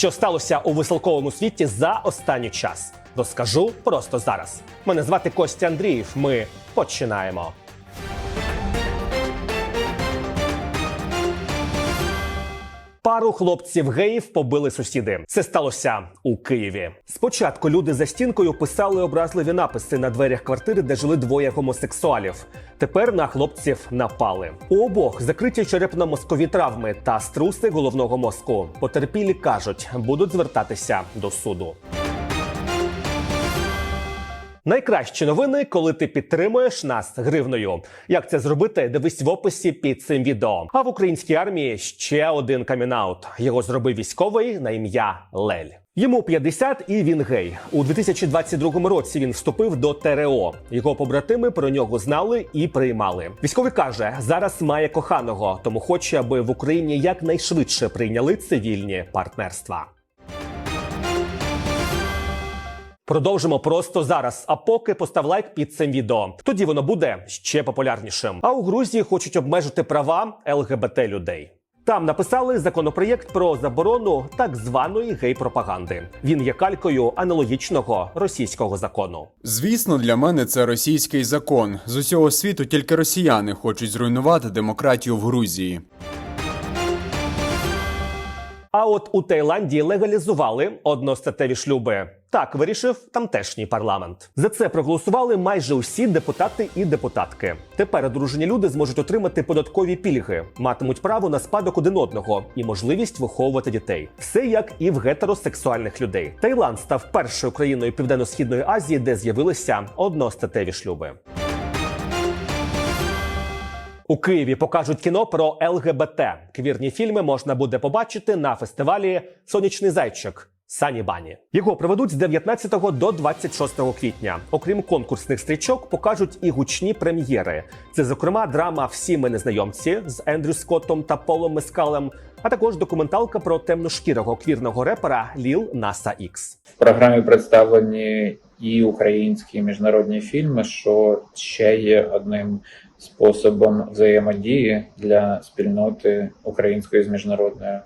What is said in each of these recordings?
що сталося у веселковому світі за останній час. Розкажу просто зараз. Мене звати Костя Андріїв. Ми починаємо. Пару хлопців геїв побили сусіди. Це сталося у Києві. Спочатку люди за стінкою писали образливі написи на дверях квартири, де жили двоє гомосексуалів. Тепер на хлопців напали. У обох закриті черепно-мозкові травми та струси головного мозку. Потерпілі кажуть, будуть звертатися до суду. Найкращі новини, коли ти підтримуєш нас гривною. Як це зробити? Дивись в описі під цим відео. А в українській армії ще один камінаут. Його зробив військовий на ім'я Лель. Йому 50 і він гей. У 2022 році він вступив до ТРО. Його побратими про нього знали і приймали. Військовий каже, зараз має коханого, тому хоче, аби в Україні якнайшвидше прийняли цивільні партнерства. Продовжимо просто зараз. А поки постав лайк під цим відео. Тоді воно буде ще популярнішим. А у Грузії хочуть обмежити права ЛГБТ людей. Там написали законопроєкт про заборону так званої гей-пропаганди. Він є калькою аналогічного російського закону. Звісно, для мене це російський закон. З усього світу тільки росіяни хочуть зруйнувати демократію в Грузії. А от у Таїланді легалізували одностатеві шлюби. Так вирішив тамтешній парламент. За це проголосували майже усі депутати і депутатки. Тепер одружені люди зможуть отримати податкові пільги, матимуть право на спадок один одного і можливість виховувати дітей. Все як і в гетеросексуальних людей. Таїланд став першою країною Південно-східної Азії, де з'явилися одностатеві шлюби. У Києві покажуть кіно про ЛГБТ. Квірні фільми можна буде побачити на фестивалі Сонячний зайчик. Сані Бані його проведуть з 19 до 26 квітня. Окрім конкурсних стрічок, покажуть і гучні прем'єри. Це, зокрема, драма Всі ми незнайомці з Ендрю Скоттом та Полом Мескалем, а також документалка про темношкірого квірного репера Ліл Наса Ікс. В програмі представлені і українські і міжнародні фільми, що ще є одним способом взаємодії для спільноти української з міжнародною.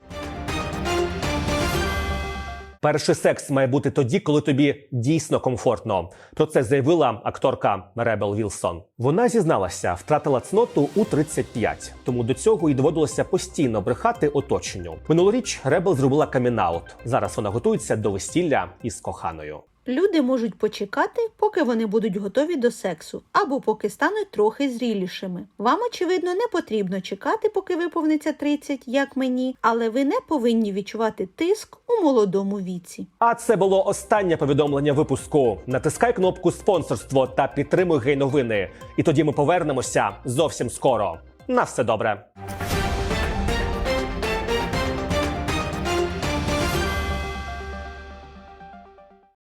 Перший секс має бути тоді, коли тобі дійсно комфортно. Про це заявила акторка Ребел Вілсон. Вона зізналася, втратила цноту у 35, тому до цього й доводилося постійно брехати оточенню. Минулоріч Ребел зробила камінаут. Зараз вона готується до весілля із коханою. Люди можуть почекати, поки вони будуть готові до сексу, або поки стануть трохи зрілішими. Вам, очевидно, не потрібно чекати, поки виповниться 30, як мені, але ви не повинні відчувати тиск у молодому віці. А це було останнє повідомлення випуску. Натискай кнопку спонсорство та підтримуй гей новини. І тоді ми повернемося зовсім скоро. На все добре.